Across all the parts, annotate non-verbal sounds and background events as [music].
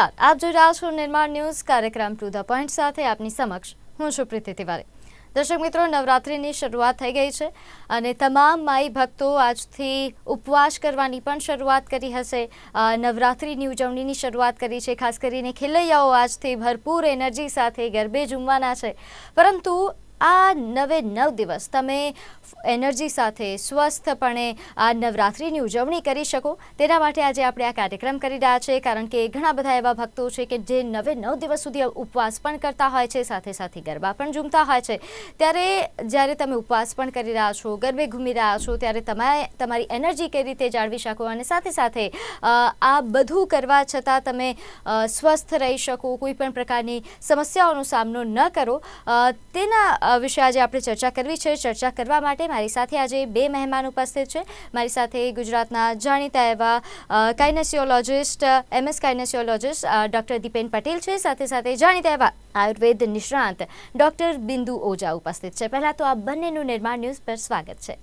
નમસ્કાર. આપ જોઈ રહ્યા છો નિર્માણ ન્યૂઝ કાર્યક્રમ ટુ ધ પોઈન્ટ સાથે આપની સમક્ષ હું છું પ્રીતિ તિવારી. દર્શક મિત્રો, નવરાત્રિની શરૂઆત થઈ ગઈ છે અને તમામ માઈ ભક્તો આજથી ઉપવાસ કરવાની પણ શરૂઆત કરી હશે. નવરાત્રિની ઉજવણીની શરૂઆત કરી છે. ખાસ કરીને ખેલૈયાઓ આજથી ભરપૂર એનર્જી સાથે ગરબે ઝૂમવાના છે. પરંતુ આ નવે નવ દિવસ તમે એનર્જી સાથે સ્વસ્થપણે આ નવરાત્રિની ઉજવણી કરી શકો. તેના માટે આજે આપણે આ કાર્યક્રમ કરી રહ્યા છે કારણ કે ઘણા બધા એવા ભક્તો છે કે જે નવે નવ દિવસ સુધી ઉપવાસ પણ કરતા હોય છે, સાથે સાથે ગરબા પણ ઝૂમતા હોય છે. ત્યારે જ્યારે તમે ઉપવાસ પણ કરી રહ્યા છો, ગરબે ઘૂમી રહ્યા છો, ત્યારે તમારે તમારી એનર્જી કઈ રીતે જાળવી શકો અને સાથે સાથે આ બધું કરવા છતાં તમે સ્વસ્થ રહી શકો, કોઈ પણ પ્રકારની સમસ્યાઓનો સામનો ન કરો. તેના વિશે આજે આપણે ચર્ચા કરવી છે. ચર્ચા કરવા માટે મારી સાથે આજે બે મહેમાન ઉપસ્થિત છે. મારી સાથે ગુજરાતના જાણીતા એવા kinesiologist MS kinesiologist doctor Dipen Patel છે. સાથે સાથે જાણીતા એવા આયુર્વેદ નિષ્ણાંત ડૉક્ટર બિંદુ ઓઝા ઉપસ્થિત છે. પહેલાં તો આ બંનેનું નિર્માણ ન્યૂઝ પર સ્વાગત છે.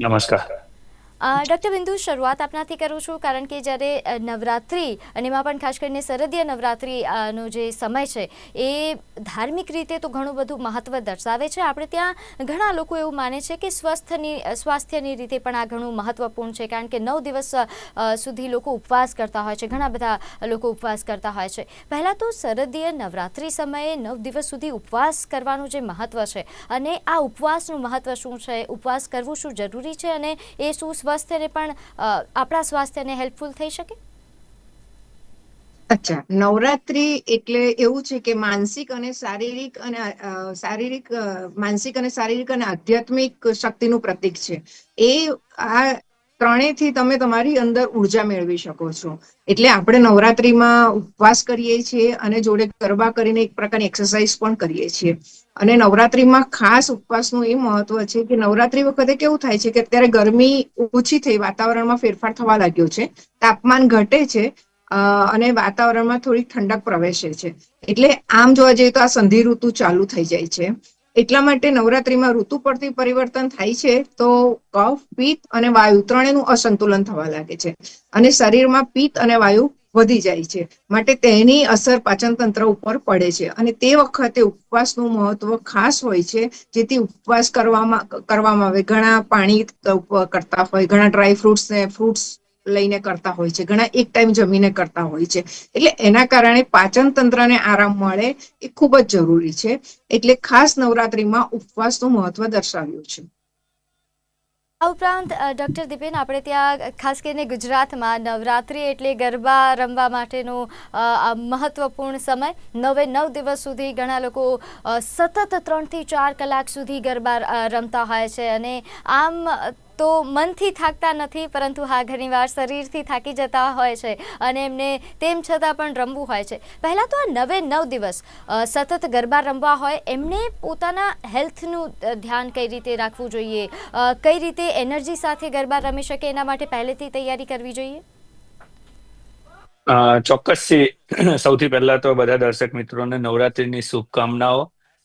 નમસ્કાર. ડૉક્ટર બિંદુ શરૂઆત આપનાથી કરું છું કારણ કે જ્યારે નવરાત્રિ અને એમાં પણ ખાસ કરીને શરદીય નવરાત્રિ અ, જે સમય છે એ ધાર્મિક રીતે તો ઘણું બધું મહત્ત્વ દર્શાવે છે. આપણે ત્યાં ઘણા લોકો એવું માને છે કે સ્વસ્થની સ્વાસ્થ્યની રીતે પણ આ ઘણું મહત્ત્વપૂર્ણ છે કારણ કે નવ દિવસ સુધી લોકો ઉપવાસ કરતા હોય છે ઘણા બધા લોકો ઉપવાસ કરતા હોય છે. પહેલાં તો શરદીય નવરાત્રિ સમયે નવ દિવસ સુધી ઉપવાસ કરવાનું જે મહત્ત્વ છે અને આ ઉપવાસનું મહત્ત્વ શું છે ઉપવાસ કરવું શું જરૂરી છે અને એ શું સ્વાસ્થ્યને પણ આપણા સ્વાસ્થ્યને હેલ્પફુલ થઈ શકે? અચ્છા. નવરાત્રી એટલે એવું છે કે માનસિક અને શારીરિક અને શારીરિક માનસિક અને શારીરિક અને આધ્યાત્મિક શક્તિનું પ્રતીક છે. એ આ ત્રણેયથી તમે તમારી અંદર ઊર્જા મેળવી શકો છો. એટલે આપણે નવરાત્રીમાં ઉપવાસ કરીએ છીએ અને જોડે ગરબા કરીને એક પ્રકારની એક્સરસાઇઝ પણ કરીએ છીએ. અને નવરાત્રીમાં ખાસ ઉપવાસનું એ મહત્વ છે કે નવરાત્રી વખતે કેવું થાય છે કે અત્યારે ગરમી ઓછી થઈ, વાતાવરણમાં ફેરફાર થવા લાગ્યો છે. તાપમાન ઘટે છે અને વાતાવરણમાં થોડી ઠંડક પ્રવેશે છે. એટલે આમ જોવા જઈએ તો આ સંધિ ઋતુ ચાલુ થઈ જાય છે. એટલા માટે નવરાત્રીમાં ઋતુ પરથી પરિવર્તન થાય છે, તો કફ, પિત્ત અને વાયુ ત્રણેયનું અસંતુલન થવા લાગે છે. અને શરીરમાં પિત્ત અને વાયુ વધી જાય છે. માટે તેની અસર પાચન તંત્ર ઉપર પડે છે. અને તે વખતે ઉપવાસનું મહત્વ ખાસ હોય છે, જેથી ઉપવાસ કરવામાં કરવામાં આવે. ઘણા પાણી કરતા હોય, ઘણા ડ્રાય ફ્રૂટ્સ ને ફ્રૂટ્સ લઈને કરતા હોય છે. ઘણા એક ટાઈમ જમીને કરતા હોય છે. એટલે એના કારણે પાચન તંત્રને આરામ મળે એ ખૂબ જ જરૂરી છે. એટલે ખાસ નવરાત્રીમાં ઉપવાસનું મહત્વ દર્શાવ્યું છે. આ ઉપરાંત ડૉક્ટર દીપેન, આપણે ત્યાં, ખાસ કરીને ગુજરાતમાં નવરાત્રિ એટલે ગરબા રમવા માટેનો મહત્વપૂર્ણ સમય. નવે નવ દિવસ સુધી ઘણા લોકો સતત ત્રણથી ચાર કલાક સુધી ગરબા રમતા હોય છે. અને આમ તો મનથી થાકતા નથી, પરંતુ હા ઘણીવાર શરીરથી થાકી જતા હોય છે અને એમને તેમ છતાં પણ રમવું હોય છે. પહેલાં તો આ નવે નવ દિવસ સતત ગરબા રમવા હોય, એમને પોતાના હેલ્થનું ધ્યાન કઈ રીતે રાખવું જોઈએ? કઈ રીતે એનર્જી સાથે ગરબા રમી શકે? એના માટે પહેલેથી તૈયારી કરવી જોઈએ? ચોક્કસથી. [clears throat] સૌથી પહેલા તો બધા દર્શક મિત્રોને નવરાત્રીની શુભકામનાઓ.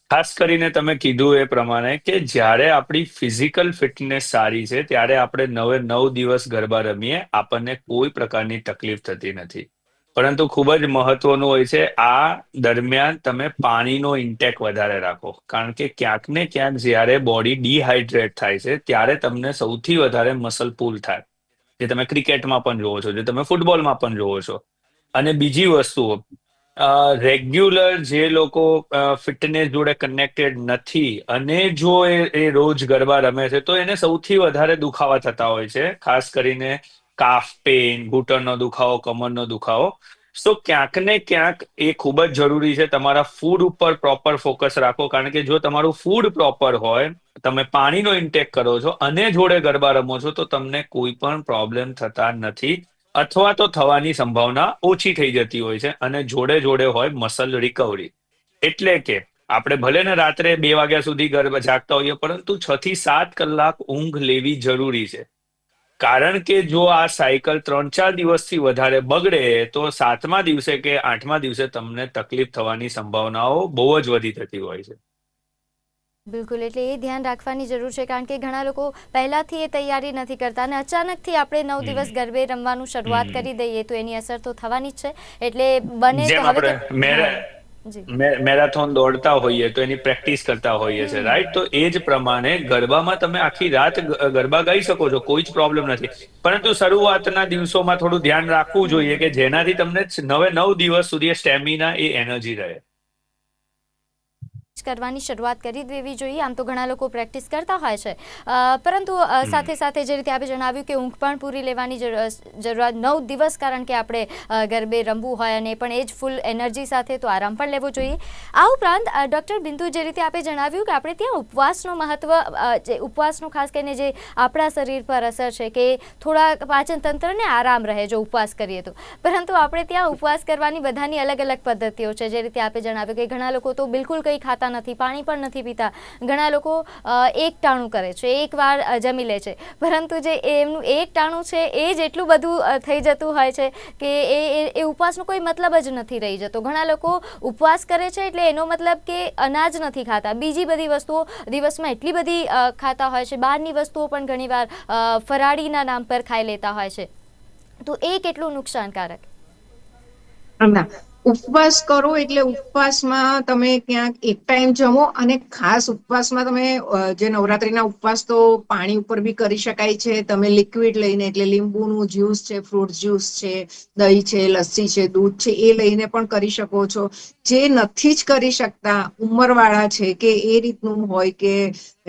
ખાસ કરીને તમે કીધું એ પ્રમાણે કે જ્યારે આપણી ફિઝિકલ ફિટનેસ સારી છે, ત્યારે આપણે નવે નવ દિવસ ગરબા રમીએ, આપણને કોઈ પ્રકારની તકલીફ થતી નથી. પરંતુ ખૂબ જ મહત્વનું હોય છે, આ દરમિયાન તમે પાણીનો ઇન્ટેક વધારે રાખો. કારણ કે ક્યાંક ને ક્યાંક જ્યારે બોડી ડિહાઇડ્રેટ થાય છે, ત્યારે તમને સૌથી વધારે મસલ પુલ થાય. જે તમે ક્રિકેટમાં પણ જોવો છો, જે તમે ફૂટબોલમાં પણ જોવો છો. અને બીજી વસ્તુ રેગ્યુલર જે લોકો ફિટનેસ જોડે કનેક્ટેડ નથી અને જો એ રોજ ગરબા રમે છે, તો એને સૌથી વધારે દુખાવા થતા હોય છે, ખાસ કરીને કાફ પેઇન ઘૂંટણનો દુખાવો, કમરનો દુખાવો. સો ક્યાંક ને ક્યાંક એ ખૂબ જ જરૂરી છે, તમારા ફૂડ ઉપર પ્રોપર ફોકસ રાખો, કારણ કે જો તમારું ફૂડ પ્રોપર હોય, તમે પાણીનો ઇન્ટેક કરો છો અને જોડે ગરબા રમો છો, તો તમને કોઈ પણ પ્રોબ્લેમ થતા નથી. અથવા તો થવાની સંભાવના ઓછી થઈ જતી હોય છે અને જોડે જોડે હોય મસલ રિકવરી એટલે કે આપણે ભલે ને રાત્રે બે વાગ્યા સુધી ગરબા જાગતા હોઈએ, પરંતુ છ થી સાત કલાક ઊંઘ લેવી જરૂરી છે. કારણ કે જો આ સાયકલ ત્રણ ચાર દિવસથી વધારે બગડે, તો સાતમા દિવસે કે આઠમા દિવસે તમને તકલીફ થવાની સંભાવનાઓ બહુ જ વધી જતી હોય છે. બિલકુલ એટલે એ ધ્યાન રાખવાની જરૂર છે કારણ કે ઘણા લોકો પહેલાથી એ તૈયારી નથી કરતા અને અચાનકથી આપણે નવ દિવસ ગરબે રમવાનું શરૂઆત કરી દઈએ તો એની અસર તો થવાની જ છે એટલે બને આપણે મેરાથોન દોડતા હોઈએ તો એની પ્રેક્ટિસ કરતા હોઈએ છે રાઈટ? તો એ જ પ્રમાણે ગરબામાં તમે આખી રાત ગરબા ગાઈ શકો છો કોઈ જ પ્રોબ્લેમ નથી. પરંતુ શરૂઆતના દિવસોમાં થોડું ધ્યાન રાખવું જોઈએ કે જેનાથી તમને નવે નવ દિવસ સુધી સ્ટેમિના એ એનર્જી રહે. કરવાની શરૂઆત કરી દેવી જોઈએ. આમ તો ઘણા લોકો પ્રેક્ટિસ કરતા હોય છે. પરંતુ સાથે સાથે જે રીતે આપણે જણાવ્યું કે ઊંઘ પણ પૂરી લેવાની જરૂરિયાત નવ દિવસ કારણ કે આપણે ગરબે રમવું હોય અને પણ એ જ ફૂલ એનર્જી સાથે તો આરામ પણ લેવો જોઈએ. આ ઉપરાંત ડૉક્ટર બિંદુ જે રીતે આપણે જણાવ્યું કે આપણે ત્યાં ઉપવાસનો મહત્વ જે ઉપવાસનું ખાસ કરીને જે આપણા શરીર પર અસર છે કે થોડા પાચન તંત્રને આરામ રહે જો ઉપવાસ કરીએ તો. પરંતુ આપણે ત્યાં ઉપવાસ કરવાની બધાની અલગ અલગ પદ્ધતિઓ છે. જે રીતે આપણે જણાવ્યું કે ઘણા લોકો તો બિલકુલ કંઈ ખાતા નથી, પાણી પણ નથી પીતા. ઘણા લોકો એક ટાણું કરે છે, એક વાર જમી લે છે. પરંતુ જે એમનું એક ટાણું છે, એ જ એટલું બધું થઈ જતું હોય છે કે એ, એ- ઉપવાસનો કોઈ મતલબ જ નથી રહી જતો. ઘણા લોકો ઉપવાસ કરે છે એટલે એનો મતલબ કે અનાજ નથી ખાતા. બીજી બધી વસ્તુઓ દિવસમાં એટલી બધી ખાતા હોય છે. બહારની વસ્તુઓ પણ ઘણીવાર વાર ફરાળીના નામ પર ખાઈ લેતા હોય છે. તો એ કેટલું નુકસાનકારક? ઉપવાસ કરો એટલે ઉપવાસમાં તમે ક્યાંક એક ટાઈમ જમો અને ખાસ ઉપવાસમાં તમે જે નવરાત્રીના ઉપવાસ તો પાણી ઉપર બી કરી શકાય છે. તમે લિક્વિડ લઈને એટલે લીંબુનું જ્યુસ છે ફ્રૂટ જ્યુસ છે, દહીં છે, લસ્સી છે, દૂધ છે, એ લઈને પણ કરી શકો છો. જે નથી જ કરી શકતા ઉંમરવાળા છે કે એ રીતનું હોય કે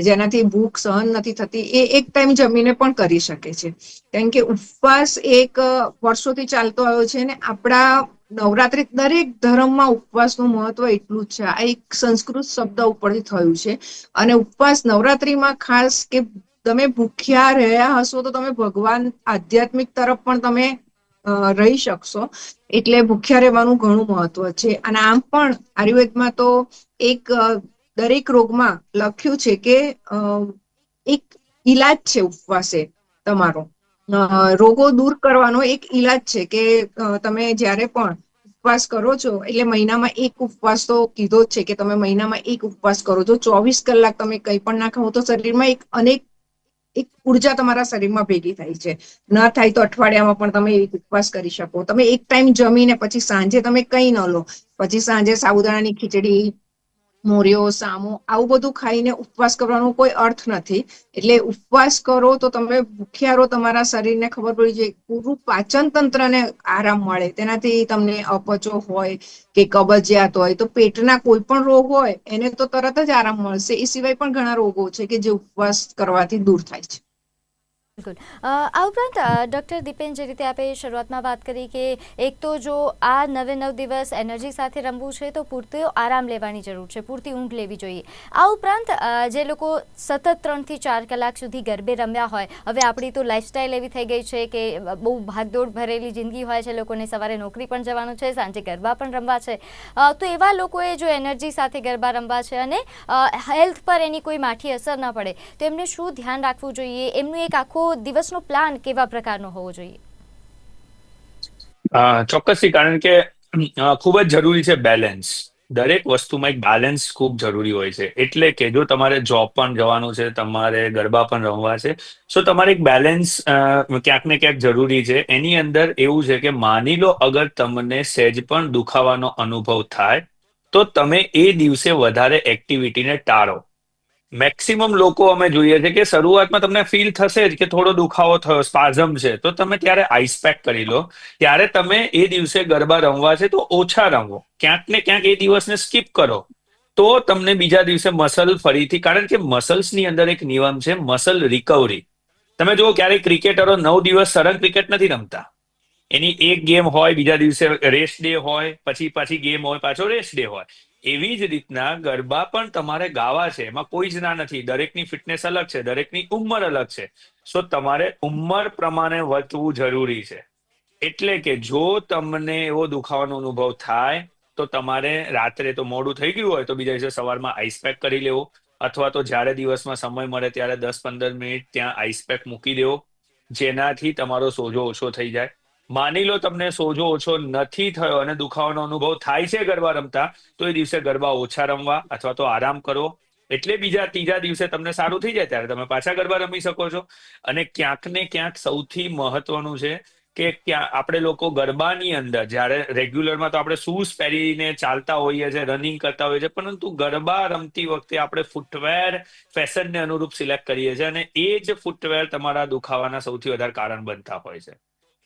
જેનાથી ભૂખ સહન નથી થતી, એ એક ટાઈમ જમીને પણ કરી શકે છે. કારણ કે ઉપવાસ એક વર્ષોથી ચાલતો આવ્યો છે ને આપણા નવરાત્રી દરેક ધર્મમાં ઉપવાસનું મહત્વ એટલું જ છે. આ એક સંસ્કૃત શબ્દ ઉપરથી થયું છે. અને ઉપવાસ નવરાત્રીમાં ખાસ કે તમે ભૂખ્યા રહ્યા હશો તો તમે ભગવાન આધ્યાત્મિક તરફ પણ તમે રહી શકશો. એટલે ભૂખ્યા રહેવાનું ઘણું મહત્વ છે. અને આમ પણ આયુર્વેદમાં તો એક દરેક રોગમાં લખ્યું છે કે એક ઈલાજ છે ઉપવાસે તમારો. રોગો દૂર કરવાનો એક ઈલાજ છે કે તમે જ્યારે પણ ઉપવાસ કરો છો, એટલે મહિનામાં એક ઉપવાસ તો કીધો જ છે કે તમે મહિનામાં એક ઉપવાસ કરો છો. ચોવીસ કલાક તમે કંઈ પણ ના ખાઓ તો શરીરમાં એક અનેક, એક ઊર્જા તમારા શરીરમાં ભેગી થાય છે. ન થાય તો અઠવાડિયામાં પણ તમે એક ઉપવાસ કરી શકો. તમે એક ટાઈમ જમીને પછી સાંજે તમે કંઈ ન લો. પછી સાંજે સાબુદાણાની ખીચડી મોરિયો સામો, આવું બધું ખાઈને ઉપવાસ કરવાનો કોઈ અર્થ નથી. એટલે ઉપવાસ કરો તો તમે ભૂખ્યા રહો તમારા શરીરને ખબર પડી જાય. પૂરું પાચન તંત્રને આરામ મળે. તેનાથી તમને અપચો હોય કે કબજિયાત હોય, તો પેટના કોઈ પણ રોગ હોય, એને તો તરત જ આરામ મળશે. એ સિવાય પણ ઘણા રોગો છે કે જે ઉપવાસ કરવાથી દૂર થાય છે. બિલકુલ આ ઉપરાંત ડૉક્ટર દીપેન જે રીતે આપણે શરૂઆતમાં વાત કરી કે એક તો જો આ નવે નવ દિવસ એનર્જી સાથે રમવું છે, તો પૂરતો આરામ લેવાની જરૂર છે, પૂરતી ઊંઘ લેવી જોઈએ. આ ઉપરાંત જે લોકો સતત ત્રણથી ચાર કલાક સુધી ગરબે રમ્યા હોય, હવે આપણી તો લાઇફસ્ટાઈલ એવી થઈ ગઈ છે કે બહુ ભાગદોડ ભરેલી જિંદગી હોય છે, લોકોને સવારે નોકરી પણ જવાનું છે, સાંજે ગરબા પણ રમવા છે. તો એવા લોકોએ જો એનર્જી સાથે ગરબા રમવા છે અને હેલ્થ પર એની કોઈ માઠી અસર ન પડે, તો એમને શું ધ્યાન રાખવું જોઈએ? એમનું એક આખો દિવસનો પ્લાન કેવા પ્રકારનો હોવો જોઈએ? ચોક્કસથી, કારણ કે ખૂબ જ જરૂરી છે બેલેન્સ દરેક વસ્તુમાં એક બેલેન્સ ખૂબ જરૂરી હોય છે. એટલે કે જો તમારે જોબ પણ જવાનું છે, તમારે ગરબા પણ રમવા છે સો તમારે એક બેલેન્સ ક્યાંક ને ક્યાંક જરૂરી છે. એની અંદર એવું છે કે માની લો અગર તમને સહેજ પણ દુખાવાનો અનુભવ થાય, તો તમે એ દિવસે વધારે એક્ટિવિટીને ટાળો. મેક્સિમમ લોકો અમે જોઈએ છે કે શરૂઆતમાં તમને ફીલ થશે જ કે થોડો દુખાવો થયો સ્પાઝમ છે, તો તમે ત્યારે આઈસ પેક કરી લો. ત્યારે તમે એ દિવસે ગરબા રમવા છે તો ઓછા રમો. ક્યાંક ને ક્યાંક એ દિવસને સ્કીપ કરો. તો તમને બીજા દિવસે મસલ ફરીથી, કારણ કે મસલ્સની અંદર એક નિયમ છે મસલ રિકવરી તમે જુઓ ક્યારેક ક્રિકેટરો નવ દિવસ સરળ ક્રિકેટ નથી રમતા. એની એક ગેમ હોય, બીજા દિવસે રેસ્ટ ડે હોય, પછી પાછી ગેમ હોય, પાછો રેસ્ટ ડે હોય. એવી જ રીતના ગરબા પણ તમારે ગાવા છે. એમાં કોઈ જ ના નથી. દરેકની ફિટનેસ અલગ છે. દરેકની ઉંમર અલગ છે. સો તમારે ઉંમર પ્રમાણે વધવું જરૂરી છે. એટલે કે જો તમને એવો દુખાવાનો અનુભવ થાય, તો તમારે રાત્રે તો મોડું થઈ ગયું હોય તો બીજા દિવસે સવારમાં આઈસ પેક કરી લેવો. અથવા તો જ્યારે દિવસમાં સમય મળે ત્યારે દસ પંદર મિનિટ ત્યાં આઈસ પેક મૂકી દેવો. જેનાથી તમારો સોજો ઓછો થઈ જાય. માની લો તમને સોજો ઓછો નથી થયો અને દુખાવાનો અનુભવ થાય છે ગરબા રમતા, તો એ દિવસે ગરબા ઓછા રમવા અથવા તો આરામ કરો. એટલે બીજા, ત્રીજા દિવસે તમને સારું થઈ જાય ત્યારે તમે પાછા ગરબા રમી શકો છો. અને ક્યાંક ને ક્યાંક સૌથી મહત્વનું છે કે ક્યાં, આપણે લોકો ગરબાની અંદર, જ્યારે રેગ્યુલરમાં તો આપણે શૂઝ પહેરીને ચાલતા હોઈએ છીએ, રનિંગ કરતા હોઈએ છીએ, પરંતુ ગરબા રમતી વખતે આપણે ફૂટવેર ફેશનને અનુરૂપ સિલેક્ટ કરીએ છીએ અને એ જ ફૂટવેર તમારા દુખાવાના સૌથી વધારે કારણ બનતા હોય છે.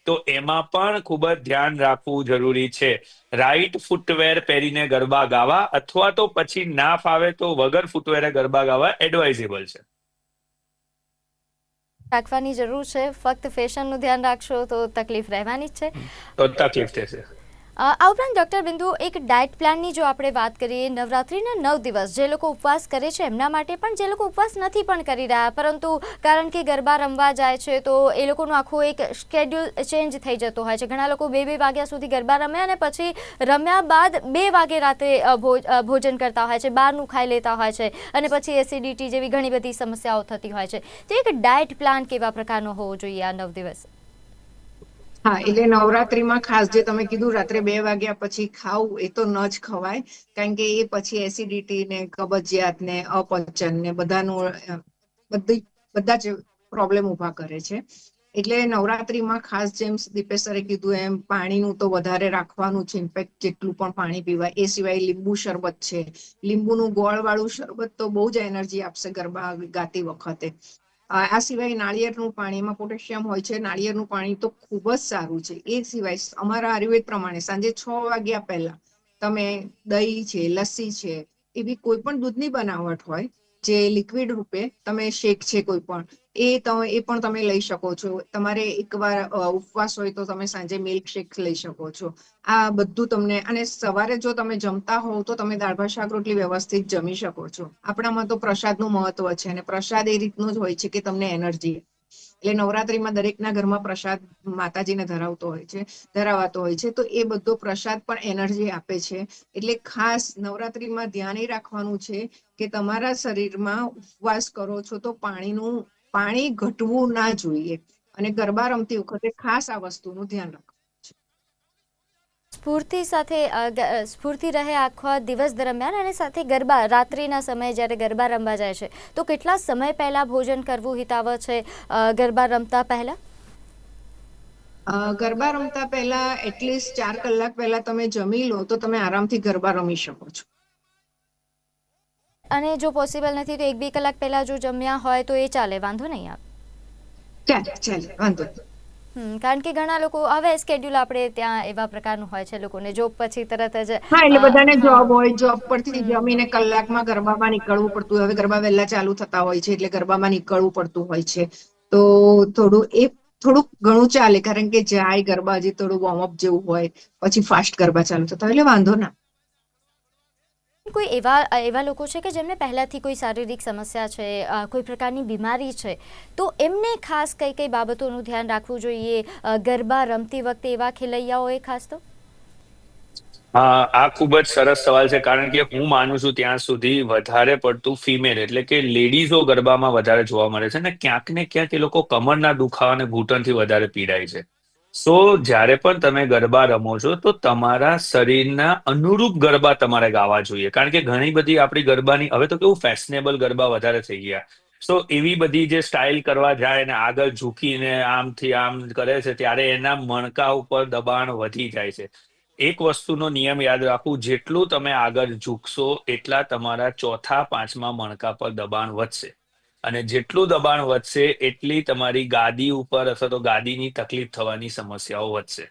તો એમાં પણ ખૂબ જ ધ્યાન રાખવું જરૂરી છે. રાઈટ ફૂટવેર પહેરીને ગરબા ગાવા અથવા તો પછી ના ફાવે તો વગર ફૂટવેરે ગરબા ગાવા એડવાઇઝેબલ છે. રાખવાની જરૂર છે. ફક્ત ફેશનનું ધ્યાન રાખશો તો તકલીફ રહેવાની જ છે. તો તકલીફ થશે. આ ઉપરાંત ડૉક્ટર બિંદુ, એક ડાયટ પ્લાનની જો આપણે વાત કરીએ, નવરાત્રિના નવ દિવસ, જે લોકો ઉપવાસ કરે છે એમના માટે પણ જે લોકો ઉપવાસ નથી પણ કરી રહ્યા, પરંતુ કારણ કે ગરબા રમવા જાય છે, તો એ લોકોનું આખું એક શેડ્યુલ ચેન્જ થઈ જતો હોય છે. ઘણા લોકો બે બે વાગ્યા સુધી ગરબા રમે અને પછી રમ્યા બાદ બે વાગે રાત્રે ભોજ- ભોજન કરતા હોય છે, બહારનું ખાઈ લેતા હોય છે અને પછી એસિડિટી જેવી ઘણી બધી સમસ્યાઓ થતી હોય છે. તો એક ડાયટ પ્લાન કેવા પ્રકારનો હોવો જોઈએ આ નવ દિવસ? હા, એટલે નવરાત્રીમાં ખાસ જે તમે કીધું, રાત્રે બે વાગ્યા પછી ખાવું, એ તો ન જ ખવાય. કારણ કે એ પછી એસિડિટી ને, કબજિયાત ને, અપચન ને, બધાનું બધી, બધા જ પ્રોબ્લેમ ઊભા કરે છે. એટલે નવરાત્રીમાં ખાસ જેમ દીપેશ સરે કીધું એમ, પાણીનું તો વધારે રાખવાનું છે ઇન્ફેક્ટ જેટલું પણ પાણી પીવાય. એ સિવાય લીંબુ શરબત છે. લીંબુનું ગોળ વાળું શરબત તો બહુ જ એનર્જી આપશે ગરબા ગાતી વખતે. આ સિવાય નાળિયેરનું પાણી એમાં પોટેશિયમ હોય છે. નાળિયેરનું પાણી તો ખૂબ જ સારું છે. એ સિવાય અમારા આયુર્વેદ પ્રમાણે સાંજે છ વાગ્યા પહેલા તમે દહીં છે, લસ્સી છે, એવી કોઈ પણ દૂધની બનાવટ હોય, જે લિક્વિડ રૂપે તમે શેક છે કોઈ પણ એ તમે એ પણ તમે લઈ શકો છો. તમારે એકવાર ઉપવાસ હોય તો તમે સાંજે મિલ્ક શેક લઈ શકો છો. આ બધું તમને, અને સવારે જો તમે જમતા હોવ તો તમે દાળ ભાત, શાક, રોટલી વ્યવસ્થિત જમી શકો છો. આપણામાં તો પ્રસાદનું મહત્વ છે, અને પ્રસાદ એ રીતનું જ હોય છે કે તમને એનર્જી એટલે નવરાત્રીમાં દરેકના ઘરમાં પ્રસાદ માતાજીને ધરાવતો હોય છે, ધરાવાતો હોય છે, તો એ બધો પ્રસાદ પણ એનર્જી આપે છે. એટલે ખાસ નવરાત્રીમાં ધ્યાન એ રાખવાનું છે કે તમારા શરીરમાં ઉપવાસ કરો છો તો પાણીનું પાણી ઘટવું ના જોઈએ અને ગરબા રમતી વખતે ખાસ આ વસ્તુનું ધ્યાન રાખવું સ્ફૂર્તિ સાથે સ્ફૂર્તિ રહે આખા દિવસ દરમિયાન અને સાથે ગરબા રાત્રિના સમયે જ્યારે ગરબા રમવા જાય છે તો કેટલા સમય પહેલા ભોજન કરવું હિતાવહ છે ગરબા રમતા પહેલા? ગરબા રમતા પહેલા એટલીસ્ટ ચાર કલાક પહેલા તમે જમી લો તો તમે આરામથી ગરબા રમી શકો છો. અને જો પોસિબલ નથી તો એક બે કલાક પહેલા જો જમ્યા હોય તો એ ચાલે વાંધો નહીં આવે ચાલે ચાલે વાંધો. કારણ કે ઘણા લોકો હવે સ્કેડ્યુલ આપણે ત્યાં એવા પ્રકારનું હોય છે લોકોને જોબ પછી તરત જ હા એટલે બધાને જોબ હોય જોબ પરથી જમીને કલાકમાં ગરબામાં નીકળવું પડતું હોય હવે ગરબા વહેલા ચાલુ થતા હોય છે એટલે ગરબામાં નીકળવું પડતું હોય છે. તો થોડું એ થોડુંક ઘણું ચાલે કારણ કે જાય ગરબા હજી થોડું વોર્મઅપ જેવું હોય પછી ફાસ્ટ ગરબા ચાલુ થતા હોય એટલે વાંધો ના. કોઈ એવા એવા લોકો છે કે જેમને પહેલાંથી કોઈ શારીરિક સમસ્યા છે કોઈ પ્રકારની બીમારી છે, તો એમને ખાસ કઈ કઈ બાબતોનું ધ્યાન રાખવું જોઈએ? ગરબા રમતી વખતે એવા ખેલૈયાઓએ ખાસ તો? આ ખૂબ જ સરસ સવાલ છે, કારણ કે હું માનું છું ત્યાં સુધી વધારે પડતું ફિમેલ, એટલે કે લેડીઝો ગરબામાં વધારે જોવા મળે છે ને ક્યાંક ને ક્યાંક એ લોકો કમરના દુખાવા અને ઘૂંટણથી વધારે પીડાય છે. સો જ્યારે પણ તમે ગરબા રમો છો, તો તમારા શરીરના અનુરૂપ ગરબા તમારે ગાવા જોઈએ. કારણ કે ઘણી બધી આપણી ગરબાની, હવે તો કેવું ફેશનેબલ ગરબા વધારે થઈ ગયા. સો એવી બધી જે સ્ટાઇલ કરવા જાય ને આગળ ઝૂકીને આમથી આમ કરે છે, ત્યારે એના મણકા ઉપર દબાણ વધી જાય છે. એક વસ્તુનો નિયમ યાદ રાખવું, જેટલું તમે આગળ ઝૂકશો, એટલા તમારા ચોથા પાંચમા મણકા પર દબાણ વધશે. અને જેટલું દબાણ વધશે, એટલી તમારી ગાદી ઉપર અથવા તો ગાદીની તકલીફ થવાની સમસ્યાઓ વધશે.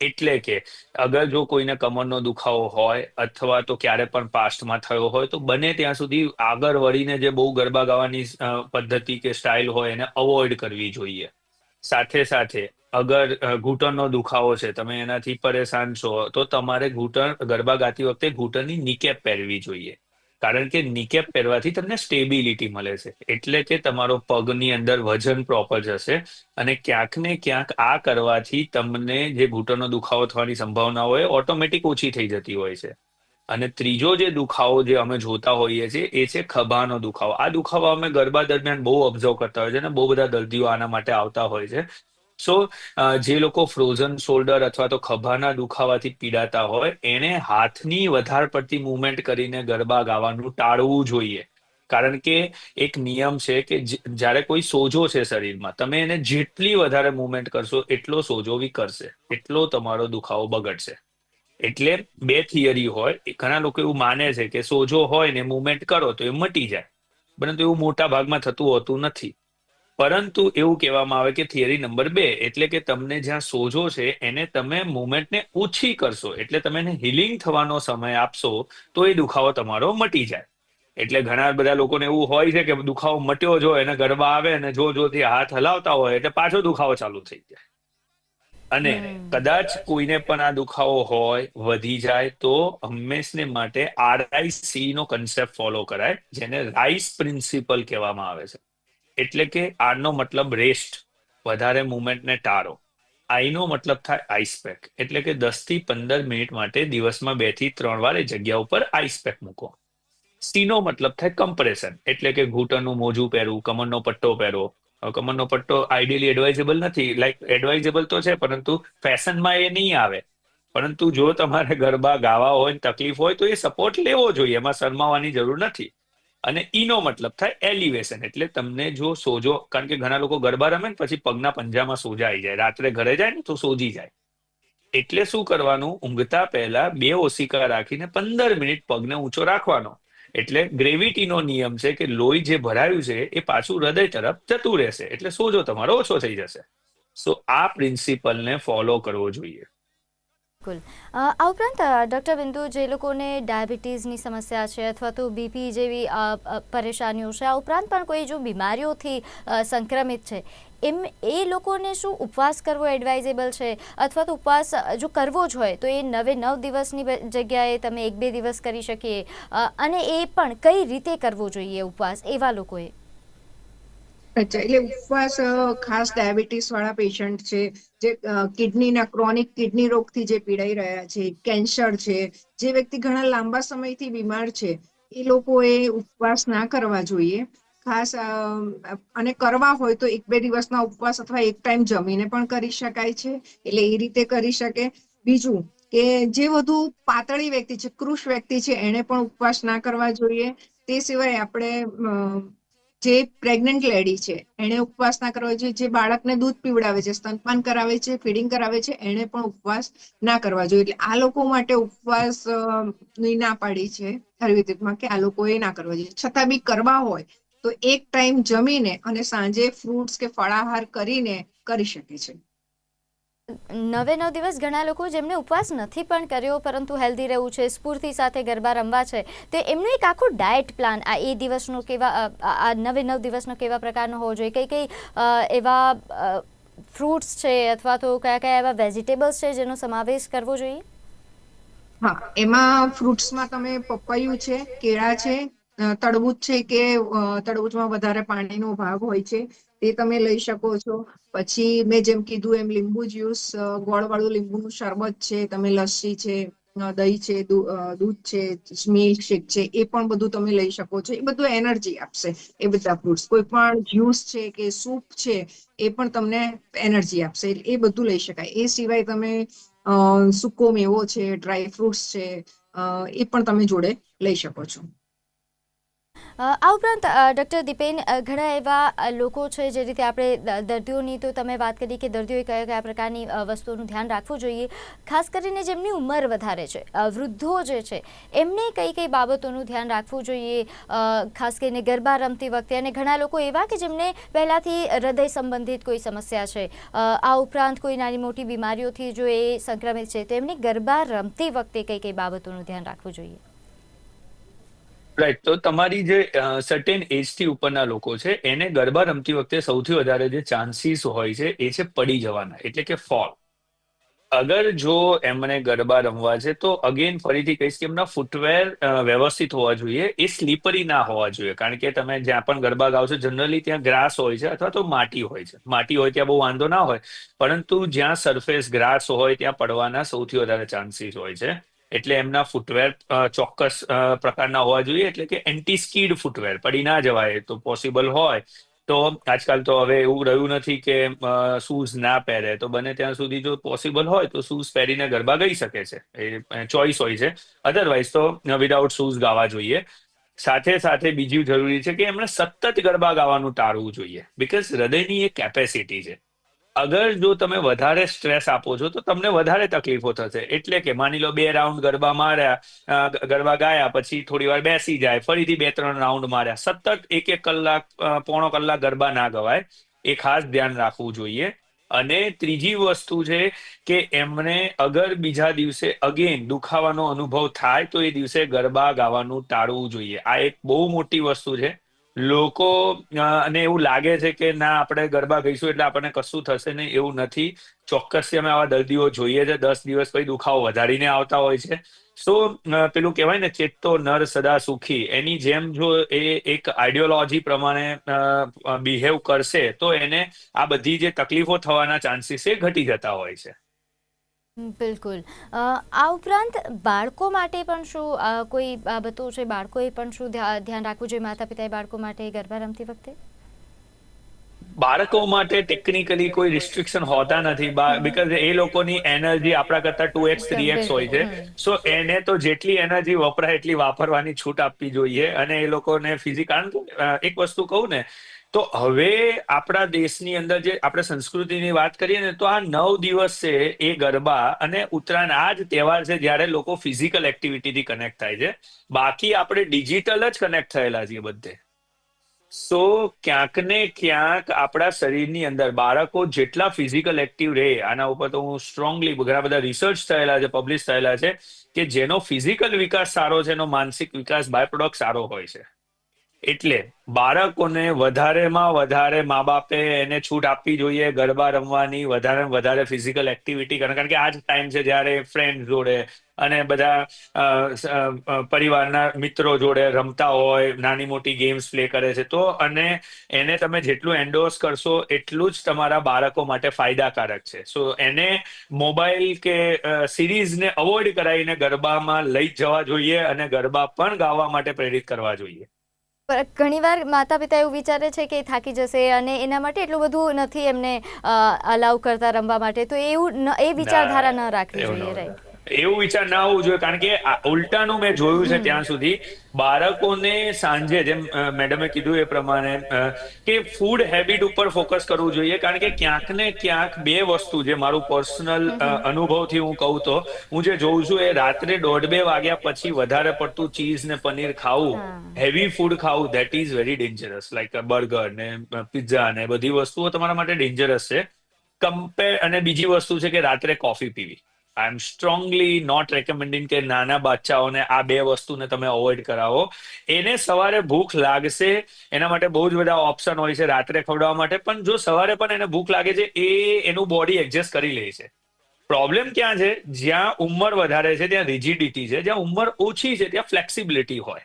એટલે કે, અગર જો કોઈને કમરનો દુખાવો હોય અથવા તો ક્યારે પણ પાસ્ટમાં થયો હોય, તો બને ત્યાં સુધી આગળ વળીને જે બહુ ગરબા ગાવાની પદ્ધતિ કે સ્ટાઇલ હોય એને અવોઇડ કરવી જોઈએ. સાથે સાથે, અગર ઘૂંટણનો દુખાવો છે, તમે એનાથી પરેશાન છો, તો તમારે ઘૂંટણ, ગરબા ગાતી વખતે ઘૂંટણની નીકેપ પહેરવી જોઈએ. કારણ કે નીકેપ પહેરવાથી તમને સ્ટેબિલિટી મળે છે. એટલે કે તમારો પગની અંદર વજન પ્રોપર જશે અને ક્યાંક ને ક્યાંક આ કરવાથી તમને જે ઘૂંટણનો દુખાવો થવાની સંભાવના હોય ઓટોમેટિક ઓછી થઈ જતી હોય છે. અને ત્રીજો જે દુખાવો જે અમે જોતા હોઈએ છીએ, એ છે ખભાનો દુખાવો. આ દુખાવો અમે ગરબા દરમિયાન બહુ ઓબ્ઝર્વ કરતા હોય છે અને બહુ બધા દર્દીઓ આના માટે આવતા હોય છે. સો જે લોકો ફ્રોઝન શોલ્ડર અથવા તો ખભાના દુખાવાથી પીડાતા હોય એણે હાથની વધારે પડતી મુવમેન્ટ કરીને ગરબા ગાવાનું ટાળવું જોઈએ. કારણ કે એક નિયમ છે કે જ્યારે કોઈ સોજો છે શરીરમાં, તમે એને જેટલી વધારે મુવમેન્ટ કરશો, એટલો સોજો વિકરશે એટલો તમારો દુખાવો બગડશે. એટલે બે થિયરી હોય. ઘણા લોકો એવું માને છે કે સોજો હોય ને મુવમેન્ટ કરો તો એ મટી જાય. પરંતુ એવું મોટા ભાગમાં થતું હોતું નથી. પરંતુ એવું કહેવામાં આવે કે થિયરી નંબર બે એટલે કે તમને જ્યાં સોજો છે એને તમે મુવમેન્ટને ઓછી કરશો એટલે તમે એને હિલિંગ થવાનો સમય આપશો તો એ દુખાવો તમારો મટી જાય. એટલે ઘણા બધા લોકોને એવું હોય છે કે દુખાવો મટ્યો જો એને ગરબા આવે અને જો જોથી હાથ હલાવતા હોય એટલે પાછો દુખાવો ચાલુ થઈ જાય. અને કદાચ કોઈને પણ આ દુખાવો હોય વધી જાય તો હંમેશને માટે આરઆઈસી નો કન્સેપ્ટ ફોલો કરાય જેને રાઈસ પ્રિન્સિપલ કહેવામાં આવે છે. એટલે કે આર નો મતલબ રેસ્ટ વધારે મુવમેન્ટને ટાળો. આઈ નો મતલબ થાય આઈસ પેક એટલે કે દસથી પંદર મિનિટ માટે દિવસમાં બેથી ત્રણ વાર જગ્યા ઉપર આઈસ પેક મૂકો. સી નો મતલબ થાય કમ્પ્રેશન એટલે કે ઘૂંટણનું મોજું પહેરવું, કમરનો પટ્ટો પહેરવો. કમરનો પટ્ટો આઈડિયલી એડવાઇઝેબલ નથી. લાઈક એડવાઇઝેબલ તો છે, પરંતુ ફેશનમાં એ નહીં આવે. પરંતુ જો તમારે ગરબા ગાવા હોય તકલીફ હોય તો એ સપોર્ટ લેવો જોઈએ. એમાં શરમાવાની જરૂર નથી. અને ઈનો મતલબ થાય એલિવેશન એટલે તમને જો સોજો, કારણ કે ઘણા લોકો ગરબા રમે ને પછી પગના પંજામાં સોજા આવી જાય. રાત્રે ઘરે જાય ને તો સોજી જાય. એટલે શું કરવાનું? ઊંઘતા પહેલા બે ઓશિકા રાખીને પંદર મિનિટ પગને ઊંચો રાખવાનો. એટલે ગ્રેવિટીનો નિયમ છે કે લોહી જે ભરાયું છે એ પાછું હૃદય તરફ જતું રહેશે. એટલે સોજો તમારો ઓછો થઈ જશે. સો આ પ્રિન્સિપલને ફોલો કરવો જોઈએ. બિલકુલ. આ ઉપરાંત ડૉક્ટર બિંદુ, જે લોકોને ડાયાબિટીસની સમસ્યા છે અથવા તો બીપી જેવી પરેશાનીઓ છે, આ ઉપરાંત પણ કોઈ જો બીમારીઓથી સંક્રમિત છે, એમ, એ લોકોને શું ઉપવાસ કરવો એડવાઇઝેબલ છે? અથવા તો ઉપવાસ જો કરવો જ હોય, તો એ નવે નવ દિવસની જગ્યાએ તમે એક બે દિવસ કરી શકીએ. અને એ પણ કઈ રીતે કરવો જોઈએ ઉપવાસ, એવા લોકોએ? અચ્છા, એટલે ઉપવાસ ખાસ ડાયાબિટીસ વાળા પેશન્ટ છે, જે કિડનીના ક્રોનિક કિડની રોગથી જે પીડાઈ રહ્યા છે કેન્સર છે, જે વ્યક્તિ ઘણા લાંબા સમયથી બીમાર છે, એ લોકોએ ઉપવાસ ના કરવા જોઈએ. ખાસ અને કરવા હોય તો એક બે દિવસના ઉપવાસ અથવા એક ટાઈમ જમીને પણ કરી શકાય છે, એટલે એ રીતે કરી શકે. બીજું કે જે વધુ પાતળી વ્યક્તિ છે, કૃષ વ્યક્તિ છે, એને પણ ઉપવાસ ના કરવા જોઈએ. તે સિવાય આપણે જે પ્રેગ્નન્ટ લેડી છે એને ઉપવાસ ના કરવા જોઈએ. જે બાળકને દૂધ પીવડાવે છે, સ્તનપાન કરાવે છે ફીડિંગ કરાવે છે એને પણ ઉપવાસ ના કરવા જોઈએ. એટલે આ લોકો માટે ઉપવાસની ના પાડી છે આયુર્વેદિકમાં કે આ લોકોએ ના કરવા જોઈએ. છતાં બી કરવા હોય, તો એક ટાઈમ જમીને અને સાંજે ફ્રૂટ્સ કે ફળાહાર કરીને કરી શકે છે. નવે નવ દિવસ ઘણા લોકો જેમને ઉપવાસ નથી પણ કર્યો, પરંતુ હેલ્ધી રહેવું છે, સ્ફૂર્તિ સાથે ગરબા રમવા છે, તો એમનો એક આખો ડાયટ પ્લાન આ એ દિવસનો કેવા આ નવે નવ દિવસનો કેવા પ્રકારનો હોવો જોઈએ? કઈ કઈ એવા ફ્રૂટ્સ છે અથવા તો કયા કયા એવા વેજીટેબલ્સ છે જેનો સમાવેશ કરવો જોઈએ? હા, એમાં ફ્રૂટ્સમાં તમે પપૈયું છે, કેળા છે તડબૂચ છે કે તડબૂચમાં વધારે પાણીનો ભાગ હોય છે તે તમે લઈ શકો છો. પછી મેં જેમ કીધું એમ લીંબુ જ્યુસ ગોળવાળું લીંબુનું શરબત છે, તમે લસ્સી છે દહીં છે દૂધ છે, મિલ્ક શેક છે, એ પણ બધું તમે લઈ શકો છો. એ બધું એનર્જી આપશે, એ બધા ફ્રૂટ્સ. કોઈ પણ જ્યુસ છે કે સૂપ છે, એ પણ તમને એનર્જી આપશે. એ બધું લઈ શકાય. એ સિવાય તમે સૂકો મેવો છે, ડ્રાય ફ્રૂટ્સ છે એ પણ તમે જોડે લઈ શકો છો. આ ઉપરાંત ડૉક્ટર દીપેન ઘણા એવા લોકો છે જે રીતે આપણે દર્દીઓની તો તમે વાત કરી કે દર્દીઓએ કયા કયા પ્રકારની વસ્તુઓનું ધ્યાન રાખવું જોઈએ. ખાસ કરીને જેમની ઉંમર વધારે છે વૃદ્ધો જે છે, એમને કઈ કઈ બાબતોનું ધ્યાન રાખવું જોઈએ? ખાસ કરીને ગરબા રમતી વખતે અને ઘણા લોકો એવા કે જેમને પહેલાંથી હૃદય સંબંધિત કોઈ સમસ્યા છે. આ ઉપરાંત કોઈ નાની મોટી બીમારીઓથી જો એ સંક્રમિત છે, તો એમને ગરબા રમતી વખતે કઈ કઈ બાબતોનું ધ્યાન રાખવું જોઈએ? રાઈટ તો તમારી જે સર્ટેન એજથી ઉપરના લોકો છે, એને ગરબા રમતી વખતે સૌથી વધારે જે ચાન્સીસ હોય છે, એ છે પડી જવાના, એટલે કે ફોલ અગર જો એમને ગરબા રમવા છે, તો અગેન ફરીથી કહીશ કે એમના ફૂટવેર વ્યવસ્થિત હોવા જોઈએ, એ સ્લીપરી ના હોવા જોઈએ. કારણ કે તમે જ્યાં પણ ગરબા ગાઓ છો જનરલી ત્યાં ગ્રાસ હોય છે અથવા તો માટી હોય છે. માટી હોય ત્યાં બહુ વાંધો ના હોય, પરંતુ જ્યાં સરફેસ ગ્રાસ હોય, ત્યાં પડવાના સૌથી વધારે ચાન્સીસ હોય છે. એટલે એમના ફૂટવેર ચોક્કસ પ્રકારના હોવા જોઈએ. એટલે કે એન્ટી સ્કીડ ફૂટવેર પડી ના જવાય, તો પોસિબલ હોય. તો આજકાલ તો હવે એવું રહ્યું નથી કે શૂઝ ના પહેરે. તો બને ત્યાં સુધી જો પોસિબલ હોય, તો શૂઝ પહેરીને ગરબા ગઈ શકે છે. એ ચોઈસ હોય છે. અધરવાઇઝ તો વિદાઉટ શૂઝ ગાવા જોઈએ. સાથે સાથે બીજું જરૂરી છે કે એમણે સતત ગરબા ગાવાનું ટાળવું જોઈએ. બીકોઝ હૃદયની એક કેપેસિટી છે. અગર જો તમે વધારે સ્ટ્રેસ આપો છો, તો તમને વધારે તકલીફો થશે. એટલે કે માની લો બે રાઉન્ડ ગરબા માર્યા ગરબા ગાયા, પછી થોડી વાર બેસી જાય, ફરીથી બે ત્રણ રાઉન્ડ માર્યા. સતત એક એક કલાક પોણો કલાક ગરબા ના ગવાય. એ ખાસ ધ્યાન રાખવું જોઈએ. અને ત્રીજી વસ્તુ છે કે એમને અગર બીજા દિવસે અગેન દુખાવાનો અનુભવ થાય, તો એ દિવસે ગરબા ગાવાનું ટાળવું જોઈએ. આ એક બહુ મોટી વસ્તુ છે. લોકો અને એવું લાગે છે કે ના, આપણે ગરબા ગઈશું એટલે આપણને કશું થશે નહીં, એવું નથી. ચોક્કસથી અમે આવા દર્દીઓ જોઈએ છે. દસ દિવસ પછી દુખાવો વધારીને આવતા હોય છે. સો પેલું કહેવાય ને, ચેતતો નર સદા સુખી. એની જેમ જો એ એક આઈડિયોલોજી પ્રમાણે બિહેવ કરશે, તો એને આ બધી જે તકલીફો થવાના ચાન્સીસ એ ઘટી જતા હોય છે. બિલકુલ. આ ઉપરાંત બાળકો માટે પણ શું કોઈ બાબતો છે બાળકોએ પણ શું ધ્યાન રાખવું જોઈએ માતા પિતાએ બાળકો માટે ગરબા રમતી વખતે? બાળકો માટે ટેકનિકલી કોઈ રિસ્ટ્રિક્શન હોતા નથી. બીકોઝ એ લોકોની એનર્જી આપણા કરતા ટુ એક્સ થ્રી એક્સ હોય છે. સો એને તો જેટલી એનર્જી વપરાય એટલી વાપરવાની છૂટ આપવી જોઈએ અને એ લોકોને ફિઝિક કારણ એક વસ્તુ કહું ને તો હવે આપણા દેશની અંદર જે આપણે સંસ્કૃતિની વાત કરીએ ને, તો આ નવ દિવસ છે એ ગરબા અને ઉત્તરાયણ, આ જ તહેવાર છે જ્યારે લોકો ફિઝિકલ એક્ટિવિટીથી કનેક્ટ થાય છે. બાકી આપણે ડિજિટલ જ કનેક્ટ થયેલા છીએ બધે. સો ક્યાંક ને ક્યાંક આપણા શરીરની અંદર બાળકો જેટલા ફિઝિકલ એક્ટિવ રહે, આના ઉપર તો હું સ્ટ્રોંગલી ઘણા બધા રિસર્ચ થયેલા છે પબ્લિશ થયેલા છે, કે જેનો ફિઝિકલ વિકાસ સારો છે, એનો માનસિક વિકાસ બાય પ્રોડક્ટ સારો હોય છે. એટલે બાળકોને વધારેમાં વધારે મા બાપે એને છૂટ આપવી જોઈએ, ગરબા રમવાની, વધારે વધારે ફિઝિકલ એક્ટિવિટી કારણ કે આ જ ટાઈમ છે જ્યારે ફ્રેન્ડ જોડે અને બધા પરિવારના મિત્રો જોડે રમતા હોય, નાની મોટી ગેમ્સ પ્લે કરે છે, તો અને એને તમે જેટલું એન્ડોર્સ કરશો એટલું જ તમારા બાળકો માટે ફાયદાકારક છે. સો એને મોબાઈલ કે સિરીઝને અવોઇડ કરાવીને ગરબામાં લઈ જવા જોઈએ અને ગરબા પણ ગાવા માટે પ્રેરિત કરવા જોઈએ. ઘણીવાર માતા પિતા એવું વિચારે છે કે એ થાકી જશે અને એના માટે એટલું બધું નથી એમને અલાઉ કરતા રમવા માટે તો એવું એ વિચારધારા ન રાખવી જોઈએ. રાઈટ એવું વિચાર ના હોવું જોઈએ. કારણ કે ઉલટાનું મેં જોયું છે ત્યાં સુધી બાળકોને સાંજે જેમ મેડમે કીધું એ પ્રમાણે કે ફૂડ હેબિટ ઉપર ફોકસ કરવું જોઈએ. કારણ કે ક્યાંક ને ક્યાંક બે વસ્તુ જે મારું પર્સનલ અનુભવથી હું કહું તો હું જે જોઉં છું એ રાત્રે દોઢ બે વાગ્યા પછી વધારે પડતું ચીઝ ને પનીર ખાવું હેવી ફૂડ ખાવું that is very dangerous like burger ને પિઝા ને બધી વસ્તુઓ તમારા માટે ડેન્જરસ છે. કમ્પેર અને બીજી વસ્તુ છે કે રાત્રે coffee PV. I am strongly not recommending કે નાના બાચ્ચાઓને આ બે વસ્તુને તમે અવોઇડ કરાવો. એને સવારે ભૂખ લાગશે, એના માટે બહુ જ બધા ઓપ્શન હોય છે રાત્રે ખવડાવવા માટે, પણ જો સવારે પણ એને ભૂખ લાગે છે, એ એનું બોડી એડજસ્ટ કરી લે છે. પ્રોબ્લેમ ક્યાં છે? જ્યાં ઉંમર વધારે છે, ત્યાં રિજિડિટી છે. જ્યાં ઉંમર ઓછી છે, ત્યાં ફ્લેક્સિબિલિટી હોય.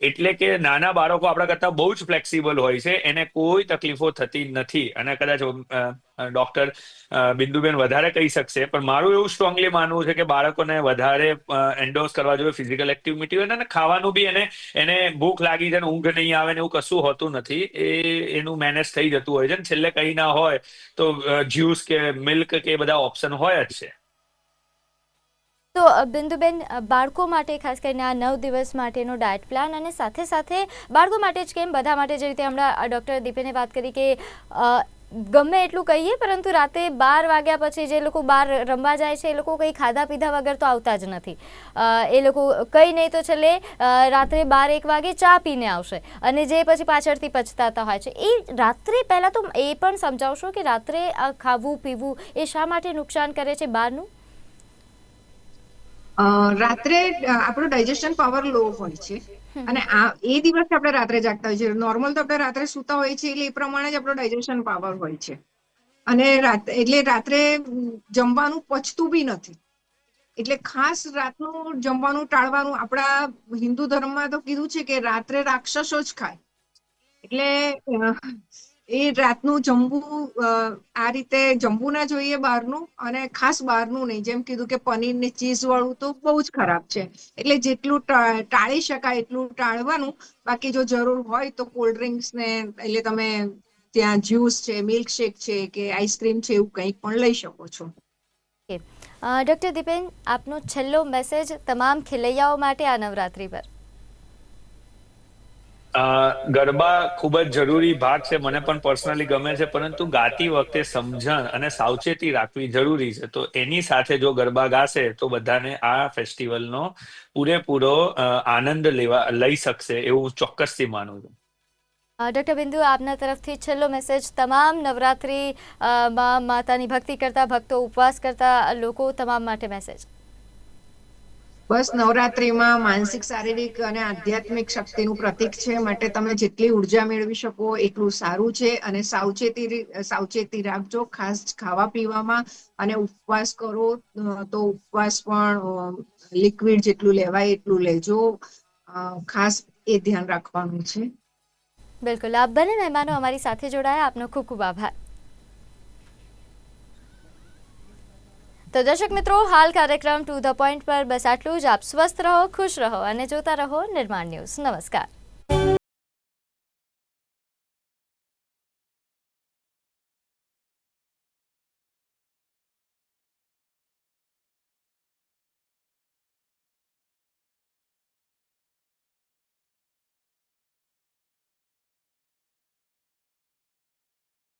એટલે કે નાના બાળકો આપણા કરતા બહુ જ ફ્લેક્સિબલ હોય છે, એને કોઈ તકલીફો થતી નથી. અને કદાચ ડોક્ટર બિંદુબેન વધારે કહી શકશે, પણ મારું એવું સ્ટ્રોંગલી માનવું છે કે બાળકોને વધારે એન્ડોર્સ કરવા જોઈએ ફિઝિકલ એક્ટિવિટી હોય અને ખાવાનું બી એને એને ભૂખ લાગી ને, ઊંઘ નહીં આવે ને એવું કશું હોતું નથી, એ, એનું મેનેજ થઈ જતું હોય છે. ને છેલ્લે કંઈ ના હોય તો જ્યુસ કે મિલ્ક કે બધા ઓપ્શન હોય જ છે. તો બિંદુબેન બાળકો માટે, ખાસ કરીને આ નવ દિવસ માટેનો ડાયટ પ્લાન અને સાથે સાથે બાળકો માટે જ કેમ? બધા માટે જે રીતે હમણાં ડૉક્ટર દીપેને વાત કરી કે ગમે એટલું કહીએ, પરંતુ રાતે બાર વાગ્યા પછી જે લોકો બહાર રમવા જાય છે, એ લોકો કંઈ ખાધા પીધા વગર તો આવતા જ નથી. એ લોકો કંઈ નહીં તો છેલ્લે રાત્રે બાર એક વાગે ચા પીને આવશે અને જે પછી પાછળથી પછતાતા હોય છે. એ રાત્રે પહેલાં તો એ પણ સમજાવશો કે રાત્રે ખાવું પીવું એ શા માટે નુકસાન કરે છે બહારનું રાત્રે આપણો ડાયજેશન પાવર લો હોય છે. અને આ એ દિવસે આપણે રાત્રે જાગતા હોય છે નોર્મલ તો આપણે રાત્રે સૂતા હોય છે એટલે એ પ્રમાણે જ આપણો ડાયજેશન પાવર હોય છે. અને એટલે રાત્રે જમવાનું પચતું બી નથી. એટલે ખાસ રાતનું જમવાનું ટાળવાનું આપણા હિન્દુ ધર્મમાં તો કીધું છે કે રાત્રે રાક્ષસો જ ખાય. એટલે એ રાતનું જમવું આ રીતે જમવું ના જોઈએ બહારનું અને ખાસ બહારનું નહીં. જેમ કીધું કે પનીર ને ચીઝ વાળું તો બહુ જ ખરાબ છે. એટલે જેટલું ટાળી શકાય એટલું ટાળવાનું. બાકી જો જરૂર હોય તો કોલ્ડ ડ્રિંક્સ ને, એટલે તમે ત્યાં જ્યુસ છે મિલ્કશેક છે કે આઈસ્ક્રીમ છે એવું કંઈક પણ લઈ શકો છો. ડૉક્ટર દીપેન, આપનો છેલ્લો મેસેજ તમામ ખેલૈયાઓ માટે આ નવરાત્રી પર. ગરબા ખૂબ જ જરૂરી ભાગ છે. મને પણ પર્સનલી ગમે છે, પરંતુ ગાતી વખતે સમજણ અને સાવચેતી રાખવી જરૂરી છે. તો એની સાથે જો ગરબા ગાશે, તો બધાને આ ફેસ્ટિવલનો પૂરેપૂરો આનંદ લેવા, લઈ શકશે એવું ચોક્કસથી માનું છું. ડૉક્ટર બિંદુ, આપના તરફથી છેલ્લો મેસેજ તમામ નવરાત્રિ માં માતાની ભક્તિ કરતા, ભક્તો ઉપવાસ કરતા લોકો તમામ માટે મેસેજ બસ નવરાત્રીમાં માનસિક, શારીરિક અને આધ્યાત્મિક શક્તિનું પ્રતીક છે. માટે તમે જેટલી ઊર્જા મેળવી શકો, એટલું સારું છે. અને સાવચેતી સાવચેતી રાખજો. ખાસ ખાવા પીવામાં અને ઉપવાસ કરો. તો ઉપવાસ પણ લિક્વિડ જેટલું લેવાય એટલું લેજો. ખાસ એ ધ્યાન રાખવાનું છે. બિલકુલ. આપ બંને મહેમાનો અમારી સાથે જોડાયા. આપનો ખૂબ ખૂબ આભાર. તો દર્શક મિત્રો, હાલ કાર્યક્રમ ટુ ધ પોઈન્ટ પર બસ આટલું જ. આપ સ્વસ્થ રહો, ખુશ રહો અને જોતા રહો નિર્માણ ન્યૂઝ. નમસ્કાર.